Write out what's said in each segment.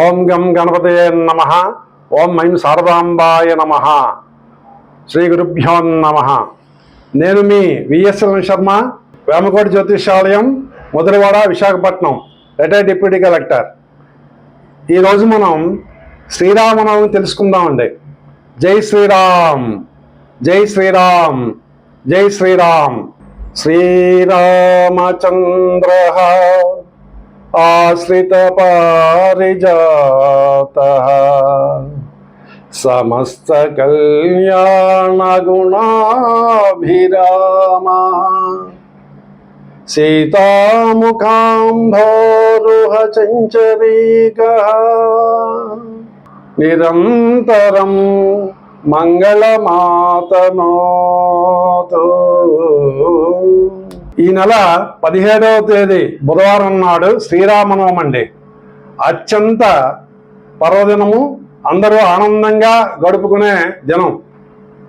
ఓం గం గణపతే నమ. ఓం ఐం శారదాంబాయ నమ. శ్రీ గురుభ్యో నమ. నేను మీ VSL Sharma Vemakoti జ్యోతిషాలయం Mudalavada Visakhapatnam retired deputy collector. ఈరోజు మనం శ్రీరామనవమి తెలుసుకుందామండి. జై శ్రీరామ్ జై శ్రీరామ్ జై శ్రీరామ్. శ్రీరామచంద్ర. ఆశ్రిత పారిజాత సమస్త కళ్యాణ గుణాభిరామ సీతాముఖాంభోరుహ చంచరీక నిరంతరం మంగళమాతనోతో ఈ నెల పదిహేడవ తేదీ బుధవారం నాడు శ్రీరామనవమండి. అండి అత్యంత పర్వదినము అందరూ ఆనందంగా గడుపుకునే దినం.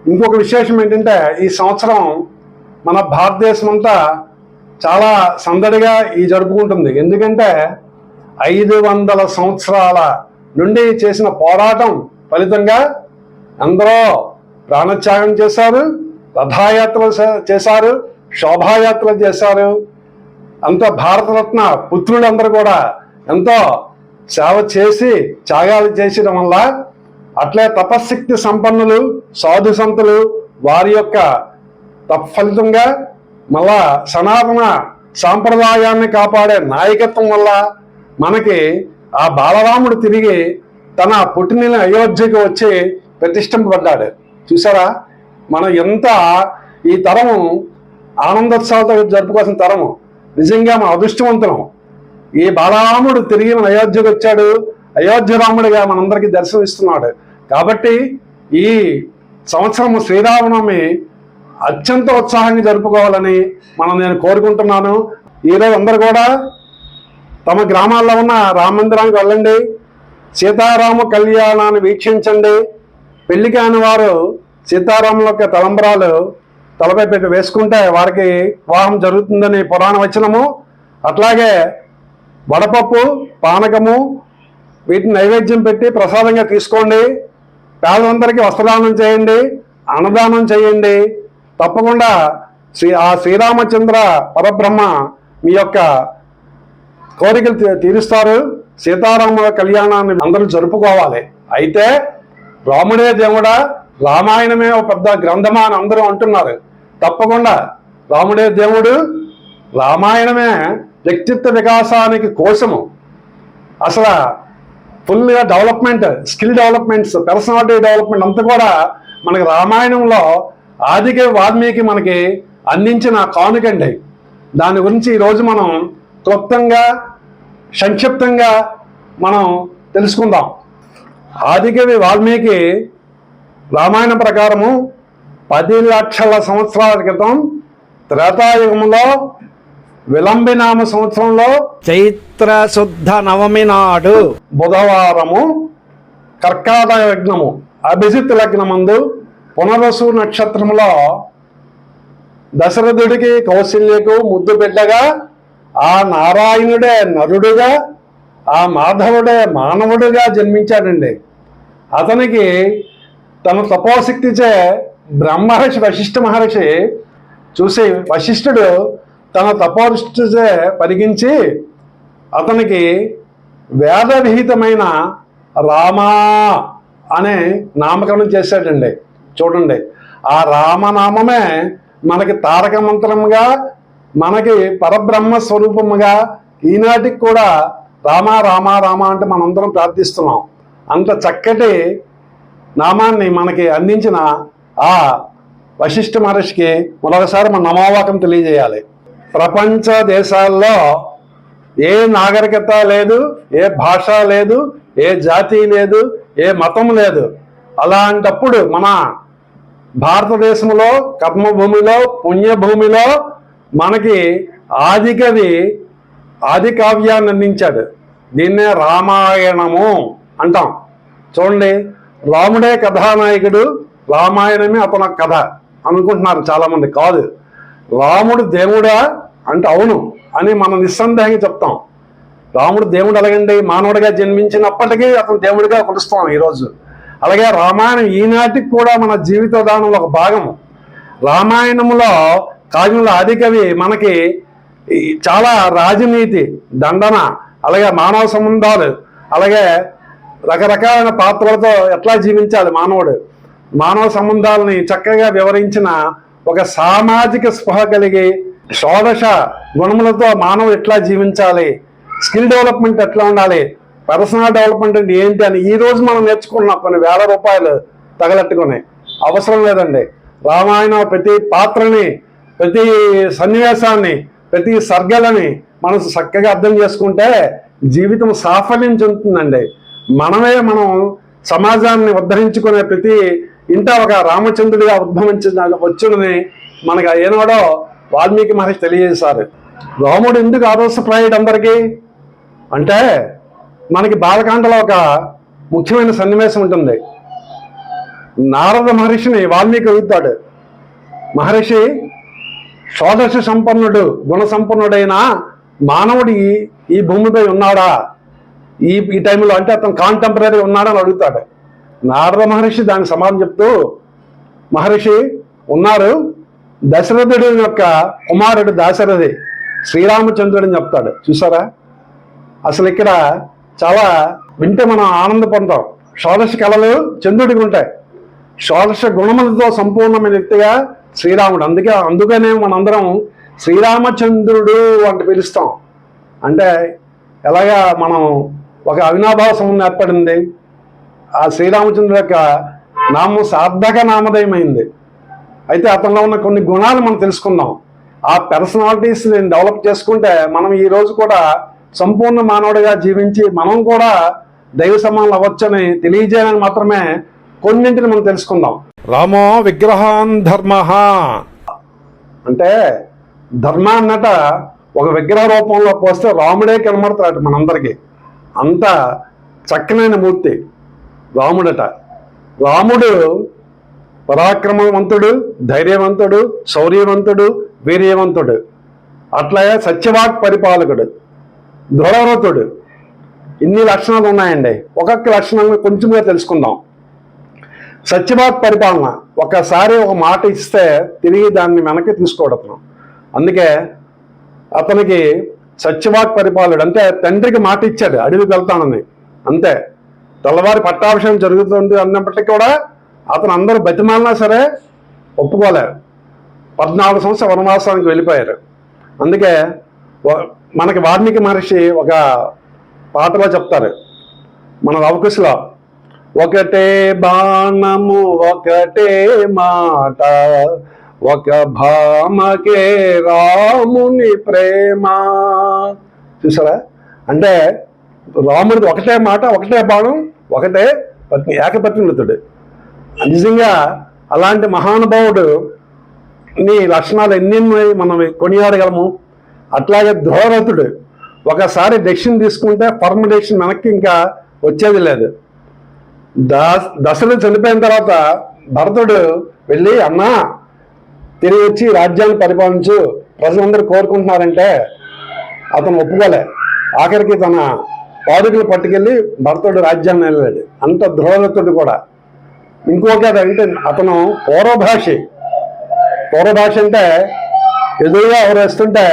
ఇంకొక విశేషం ఏంటంటే ఈ సంవత్సరం మన భారతదేశం అంతా చాలా సందడిగా ఈ జరుపుకుంటుంది. ఎందుకంటే ఐదు వందల సంవత్సరాల నుండి చేసిన పోరాటం ఫలితంగా ఎందరో ప్రాణత్యాగం చేశారు రథయాత్రలు చేశారు. శోభాయాత్రలు చేశారు. అంత భారతరత్న పుత్రులందరూ కూడా ఎంతో సేవ చేసి త్యాగాలు చేసడం వల్ల అట్లే తపశక్తి సంపన్నులు సాధు సంతులు వారి యొక్క తత్ఫలితంగా మళ్ళా సనాతన సాంప్రదాయాన్ని కాపాడే నాయకత్వం వల్ల మనకి ఆ బాలరాముడు తిరిగి తన పుట్టిన అయోధ్యకు వచ్చి ప్రతిష్ఠింపబడ్డాడు చూసారా? మనం ఎంత ఈ తరము ఆనందోత్సవాలతో జరుపుకోవాల్సిన తరము. నిజంగా మన అదృష్టవంతులం. ఈ బాలరాముడు తిరిగి మన అయోధ్యకు వచ్చాడు. అయోధ్య రాముడిగా మనందరికీ దర్శనం ఇస్తున్నాడు కాబట్టి ఈ సంవత్సరం శ్రీరామనవమి అత్యంత ఉత్సాహంగా జరుపుకోవాలని మనం నేను కోరుకుంటున్నాను. ఈరోజు అందరు కూడా తమ గ్రామాల్లో ఉన్న రామ మందిరానికి వెళ్ళండి. సీతారామ కళ్యాణాన్ని వీక్షించండి. పెళ్ళి కాని వారు సీతారాముల యొక్క తలంబరాలు తలపై పెట్టి వేసుకుంటే వారికి వివాహం జరుగుతుందని పురాణ వచనము. అట్లాగే వడపప్పు పానకము వీటిని నైవేద్యం పెట్టి ప్రసాదంగా తీసుకోండి. పేదలందరికీ వస్త్రదానం చేయండి అన్నదానం చేయండి. తప్పకుండా శ్రీ ఆ శ్రీరామచంద్ర పరబ్రహ్మ మీ యొక్క కోరికలు తీరుస్తారు. సీతారాముల కళ్యాణాన్ని అందరూ జరుపుకోవాలి. అయితే రాముడే దేవుడా రామాయణమే ఒక పెద్ద గ్రంథమా అని అందరూ అంటున్నారు. తప్పకుండా రాముడే దేవుడు రామాయణమే వ్యక్తిత్వ వికాసానికి కోసము. అసలు ఫుల్గా development skill developments personality development అంతా కూడా మనకి రామాయణంలో ఆదికే వాల్మీకి మనకి అందించిన కానుకండి దాని గురించి ఈరోజు మనం క్లుప్తంగా సంక్షిప్తంగా మనం తెలుసుకుందాం. ఆదికవి వాల్మీకి రామాయణ ప్రకారము పది లక్షల సంవత్సరాల క్రితం త్రేతాయుగంలో విలంబినామ సంవత్సరంలో చైత్ర శుద్ధ నవమి నాడు బుధవారము కర్కాటక లగ్నము అభిజిత్ లగ్నమందు పునరసు నక్షత్రములో దశరథుడికి కౌశల్యకు ముద్దు బిడ్డగా ఆ నారాయణుడే నరుడుగా ఆ మాధవుడే మానవుడిగా జన్మించాడండి. అతనికి తన తపోశక్తిచే బ్రహ్మహర్షి వశిష్ఠ మహర్షి చూసి వశిష్ఠుడు తన తపోశక్తిచే పరిగించి అతనికి వేదవిహితమైన రామా అనే నామకరణం చేశాడండి. చూడండి. ఆ రామనామమే మనకి తారక మంత్రంగా మనకి పరబ్రహ్మ స్వరూపముగా ఈనాటికి కూడా రామ రామ రామ అంటే మనందరం ప్రార్థిస్తున్నాం. అంత చక్కటి నామాన్ని మనకి అందించిన ఆ వశిష్ఠ మహర్షికి మరొకసారి మన నమోవాకం తెలియజేయాలి. ప్రపంచ దేశాల్లో ఏ నాగరికత లేదు ఏ భాష లేదు ఏ జాతి లేదు ఏ మతం లేదు. అలాంటప్పుడు మన భారతదేశంలో కర్మభూమిలో పుణ్యభూమిలో మనకి ఆదికవి ఆది కావ్యాన్ని అందించాడు. దీన్నే రామాయణము అంటాం. చూడండి రాముడే కథానాయకుడు రామాయణమే అతని కథ అనుకుంటున్నారు చాలామంది. కాదు రాముడు దేవుడా అంటే అవును అని మనం నిస్సందేహంగా చెప్తాం. రాముడు దేవుడు ఎలాగండి? మానవుడిగా జన్మించినప్పటికీ అతను దేవుడిగా కొలుస్తాం ఈరోజు. అలాగే రామాయణం ఈనాటికి కూడా మన జీవిత దానంలో ఒక భాగం రామాయణంలో కావ్యంలో ఆదికవి మనకి ఈ చాలా రాజనీతి దండన అలాగే మానవ సంబంధాలు అలాగే రకరకాలైన పాత్రలతో ఎట్లా జీవించాలి మానవుడు? మానవ సంబంధాలని చక్కగా వివరించిన ఒక సామాజిక స్పృహ కలిగి షోడశ గుణములతో మానవుడు ఎట్లా జీవించాలి? స్కిల్ డెవలప్మెంట్ ఎట్లా ఉండాలి? పర్సనల్ డెవలప్మెంట్ అంటే ఏంటి అని ఈ రోజు మనం నేర్చుకున్నాం కొన్ని వేల రూపాయలు తగలెట్టుకుని అవసరం లేదండి. రామాయణం ప్రతి పాత్రని ప్రతి సన్నివేశాన్ని ప్రతి సర్గలని మనం చక్కగా అర్థం చేసుకుంటే జీవితం సాఫల్యం చెందుతుందండి. మనమే మనం సమాజాన్ని ఉద్ధరించుకునే ప్రతి ఇంత ఒక రామచంద్రుడిగా ఉద్భవించిన వచ్చునని మనకు ఏనాడో వాల్మీకి మహర్షి తెలియజేశారు. రాముడు ఎందుకు ఆదర్శప్రాయుడు అందరికీ? అంటే మనకి బాలకాండలో ఒక ముఖ్యమైన సన్నివేశం ఉంటుంది. నారద మహర్షిని వాల్మీకి అడుగుతాడు. మహర్షి షోడశ సంపన్నుడు గుణ సంపన్నుడైన మానవుడి ఈ- ఈ భూమిపై ఉన్నాడా? ఈ ఈ టైంలో అంటే అతను కాంటెంపరీ ఉన్నాడని అడుగుతాడు. నారద మహర్షి దానికి సమాధానం చెప్తూ మహర్షి ఉన్నారు. దశరథుడి యొక్క కుమారుడు దాశరథి శ్రీరామచంద్రుడు అని చెప్తాడు. చూసారా? అసలు ఇక్కడ చాలా వింటే మనం ఆనంద పొందాం. షోడశ కళలు చంద్రుడికి ఉంటాయి. షోడశ గుణములతో సంపూర్ణమైన వ్యక్తిగా శ్రీరాముడు. అందుకే అందుకనే మనందరం శ్రీరామచంద్రుడు అంటే పిలుస్తాం. అంటే ఎలాగా మనం ఒక అవినాభావ సంబంధం ఏర్పడింది? ఆ శ్రీరామచంద్రుడు యొక్క నామం సార్థక నామధేయమైంది. అయితే అతనిలో ఉన్న కొన్ని గుణాలు మనం తెలుసుకుందాం. ఆ పర్సనాలిటీస్ డెవలప్ చేసుకుంటే మనం ఈ రోజు కూడా సంపూర్ణ మానవుడిగా జీవించి మనం కూడా దైవ సమానం అవ్వచ్చని తెలియజేయాలని మాత్రమే కొన్నింటిని మనం తెలుసుకుందాం. రామో విగ్రహాన్ ధర్మ. అంటే ధర్మ అన్నట ఒక విగ్రహ రూపంలో పోస్తే రాముడే కనబడతాడు మనందరికీ. అంత చక్కనైన మూర్తి. రాముడట. రాముడు పరాక్రమవంతుడు ధైర్యవంతుడు శౌర్యవంతుడు వీర్యవంతుడు. అట్లాగే సత్యవాక్ పరిపాలకుడు దృఢవ్రతుడు ఇన్ని లక్షణాలు ఉన్నాయండి. ఒక్కొక్క లక్షణాలను కొంచెంగా తెలుసుకుందాం. సత్యవాక్ పరిపాలన ఒకసారి ఒక మాట ఇస్తే తిరిగి దాన్ని వెనక్కి తీసుకోవడం. అందుకే అతనికి సత్యవాక్ పరిపాలకుడు అంటే తండ్రికి మాట ఇచ్చాడు అడవికి వెళ్తానని. అంతే. తెల్లవారి పట్టాభిషేకం జరుగుతుంది అన్నప్పటికీ కూడా అతను అందరూ బతిమాలినా సరే ఒప్పుకోలేరు పద్నాలుగు సంవత్సరం వనవాసానికి వెళ్ళిపోయారు. అందుకే వ- మనకి వాల్మీకి మహర్షి ఒక పాటలో చెప్తారు. మన లవకుశలో ఒకటే బాణము ఒకటే మాట ఒక భామకే రాముని ప్రేమ. చూసారా? అంటే రాముడిది ఒకటే మాట ఒకటే బాణం ఒకటే పత్ని ఏకపత్నితుడు నిజంగా అలాంటి మహానుభావుడు నీ లక్షణాలు ఎన్నెన్ని మనం కొనియాడగలము. అట్లాగే ధోరతుడు ఒకసారి డెక్షన్ తీసుకుంటే ఫర్మ్ డెసిషన్ వెనక్కి ఇంకా వచ్చేది లేదు. దాస్ చనిపోయిన తర్వాత భరతుడు వెళ్ళి అన్నా తిరిగి వచ్చి రాజ్యాన్ని పరిపాలించు. ప్రజలందరూ కోరుకుంటున్నారంటే అతను ఒప్పుకోలే. ఆఖరికి తన పాదుకులు పట్టుకెళ్ళి భర్తడు రాజ్యాన్ని వెళ్ళాడు అంత ధ్రువరథుడు కూడా. ఇంకొక అంటే అతను పూర్వభాషి పూర్వభాష అంటే ఎదురుగా ఎవరు వస్తుంటే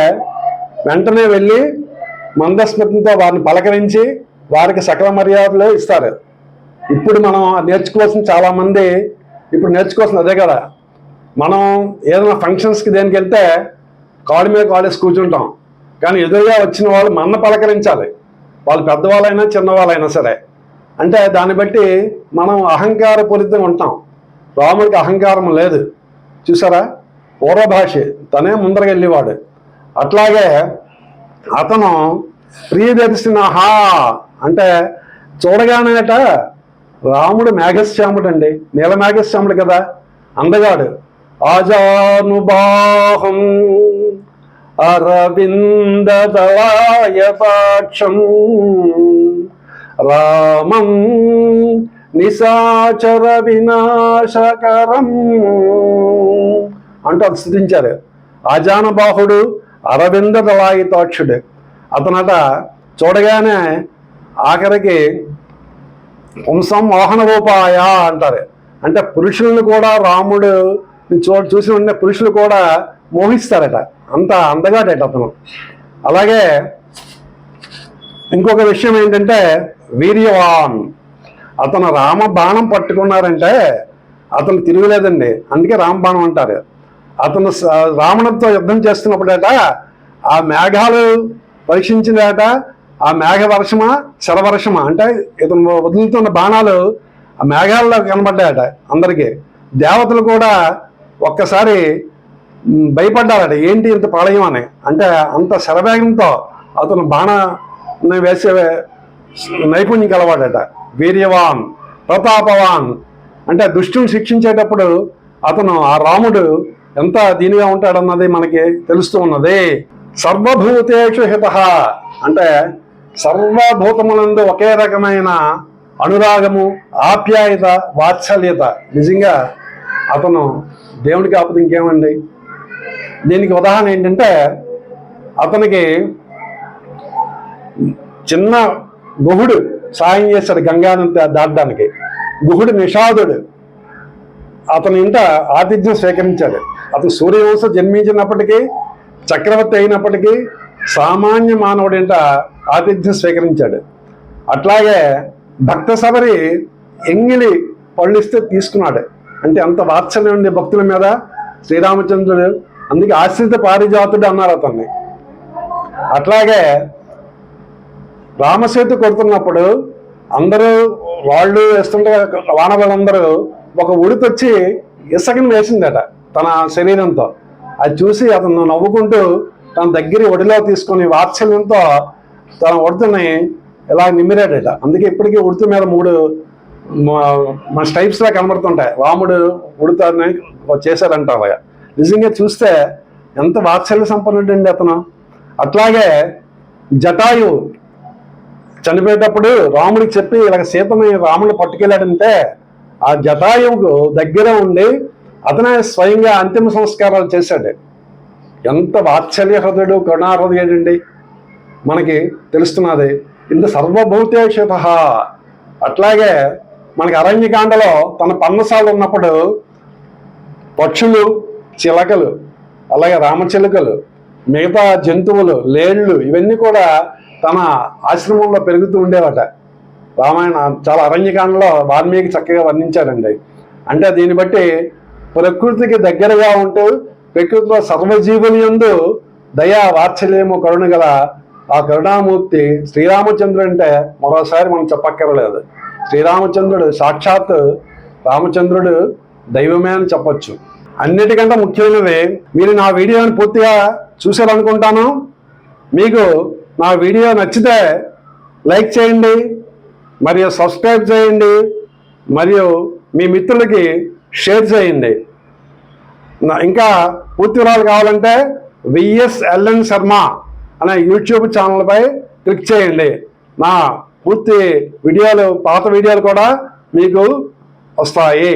వెంటనే వెళ్ళి మందస్మృతితో వారిని పలకరించి వారికి సకల మర్యాదలు ఇస్తారు. ఇప్పుడు మనం నేర్చుకోవాల్సిన చాలామంది ఇప్పుడు నేర్చుకోవాల్సిన అదే కదా. మనం ఏదైనా ఫంక్షన్స్కి దేనికి వెళ్తే కాళ్ళ మీద కాడేసి కూర్చుంటాం. కానీ ఎదురుగా వచ్చిన వాళ్ళు మన పలకరించాలి. వాళ్ళు పెద్దవాళ్ళైనా చిన్నవాళ్ళైనా సరే. అంటే దాన్ని బట్టి మనం అహంకారపూరితంగా ఉంటాం. రాముడికి అహంకారం లేదు. చూసారా? పూర్వభాష తనే ముందరగా వెళ్ళేవాడు అట్లాగే అతను ప్రియదర్శినహా అంటే చూడగానేట రాముడు మేఘశ్యాముడు అండి నీల మేఘశ్యాముడు కదా? అందగాడు. ఆజానుబాహం అరవిందదళాయతాక్షం రామం నిశాచర వినాశకరం అంటూ అది స్థుతించారు. ఆజానబాహుడు అరవింద దళాయితాక్షుడు అతనట చూడగానే ఆఖరికి పుంసం మోహన రూపాయ అంటారు. అంటే పురుషులను కూడా రాముడు చూ చూసి ఉండే పురుషులు కూడా మోహిస్తారట. అంత అందగాడట అతను. అలాగే ఇంకొక విషయం ఏంటంటే వీర్యవాన్. అతను రామ బాణం పట్టుకున్నారంటే అతను తిరగలేదండి. అందుకే రామబాణం అంటారు. అతను రావణంతో యుద్ధం చేస్తున్నప్పుడట ఆ మేఘాలు పరీక్షించినట ఆ మేఘ వర్షమ శరవర్షమా అంటే ఇతను వదులుతున్న బాణాలు ఆ మేఘాల్లో కనబడ్డాయట అందరికీ. దేవతలు కూడా ఒక్కసారి భయపడ్డారట. ఏంటి ఇంత పాళయం అని. అంటే అంత శరవేగంతో అతను బాణ వేసే నైపుణ్యం కలవాడట వీర్యవాన్ ప్రతాపవాన్. అంటే దుష్టుని శిక్షించేటప్పుడు అతను ఆ రాముడు ఎంత దీనిగా ఉంటాడన్నది మనకి తెలుస్తూ ఉన్నది. సర్వభూతేషు హిత. అంటే సర్వభూతములందు ఒకే రకమైన అనురాగము ఆప్యాయత వాత్సల్యత. నిజంగా అతను దేవుడికి కాకపోతే ఇంకేమండి? దీనికి ఉదాహరణ ఏంటంటే అతనికి చిన్న గుహుడు సాయం చేశాడు గంగాను దాటడానికి. గుహుడు నిషాదుడు. అతని ఇంట ఆతిథ్యం స్వీకరించాడు. అతను సూర్యవంశ జన్మించినప్పటికీ చక్రవర్తి అయినప్పటికీ సామాన్య మానవుడి ఇంట ఆతిథ్యం స్వీకరించాడు. అట్లాగే భక్త సబరి ఎంగిలి పళ్ళిస్తే తీసుకున్నాడు. అంటే అంత వాత్సల్యం ఉంది భక్తుల మీద. శ్రీరామచంద్రుడు అందుకే ఆశ్రిత పారిజాతుడు అన్నారు అతన్ని. అట్లాగే రామసేతు కొడుతున్నప్పుడు అందరూ వాళ్ళు వేస్తుంటే వానవాళ్ళందరూ ఒక ఉడితొచ్చి ఇసుకని వేసిందట తన శరీరంతో. అది చూసి అతను నవ్వుకుంటూ తన దగ్గర ఒడిలో తీసుకొని వాత్సల్యంతో తన ఉడతని ఇలా నిమ్మిరాడట. అందుకే ఇప్పటికీ ఉడత మీద మూడు మన స్టైప్స్లా కనబడుతుంటాయి. రాముడు ఉడతాన్ని చేశారంట అలాగా నిజంగా చూస్తే ఎంత వాత్సల్య సంపన్నుడు అండి అతను. అట్లాగే జటాయు చనిపోయేటప్పుడు రాముడికి చెప్పి ఇలాగ సీతని రాముడు పట్టుకెళ్ళాడంటే ఆ జటాయువుకు దగ్గర ఉండి అతనే స్వయంగా అంతిమ సంస్కారాలు చేశాడు. ఎంత వాత్సల్య హృదయుడు కరుణాహృదయుడండి మనకి తెలుస్తున్నది ఇంత సర్వభౌతేక్షత అట్లాగే మనకి అరణ్యకాండలో తన పన్నసాలు ఉన్నప్పుడు పక్షులు చిలకలు అలాగే రామచిలుకలు మిగతా జంతువులు లేళ్ళు ఇవన్నీ కూడా తన ఆశ్రమంలో పెరుగుతూ ఉండేవట. రామాయణ చాలా అరణ్యకాండలో వాల్మీకి చక్కగా వర్ణించారండి అంటే దీన్ని బట్టి ప్రకృతికి దగ్గరగా ఉంటూ ప్రకృతిలో సర్వజీవుని యందు దయా వాత్సల్యము కరుణ గల ఆ కరుణామూర్తి శ్రీరామచంద్రుడు అంటే మరోసారి మనం చెప్పక్కర్లేదు. శ్రీరామచంద్రుడు సాక్షాత్ రామచంద్రుడు దైవమే అని చెప్పొచ్చు. అన్నిటికంటే ముఖ్యమైనది మీరు నా వీడియోని పూర్తిగా చూశారనుకుంటాను మీకు నా వీడియో నచ్చితే లైక్ చేయండి మరియు సబ్స్క్రైబ్ చేయండి మరియు మీ మిత్రులకి షేర్ చేయండి. ఇంకా పూర్తి వివరాలు కావాలంటే విఎస్ఎల్ఎన్ శర్మ అనే యూట్యూబ్ ఛానల్పై క్లిక్ చేయండి. నా పూర్తి వీడియోలు పాత వీడియోలు కూడా మీకు వస్తాయి.